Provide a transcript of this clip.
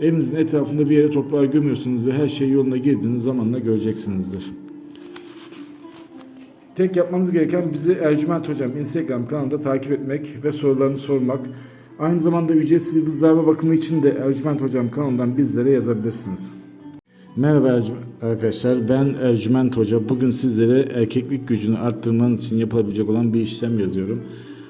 evinizin etrafında bir yere toprağa gömüyorsunuz ve her şey yoluna girdiğiniz zamanla göreceksinizdir. Tek yapmanız gereken bizi Ercüment Hocam Instagram kanalında takip etmek ve sorularını sormak. Aynı zamanda ücretsiz yıldızlarma bakımı için de Ercüment Hocam kanalından bizlere yazabilirsiniz. Merhaba arkadaşlar ben Ercüment Hoca. Bugün sizlere erkeklik gücünü arttırmanız için yapılabilecek olan bir işlem yazıyorum.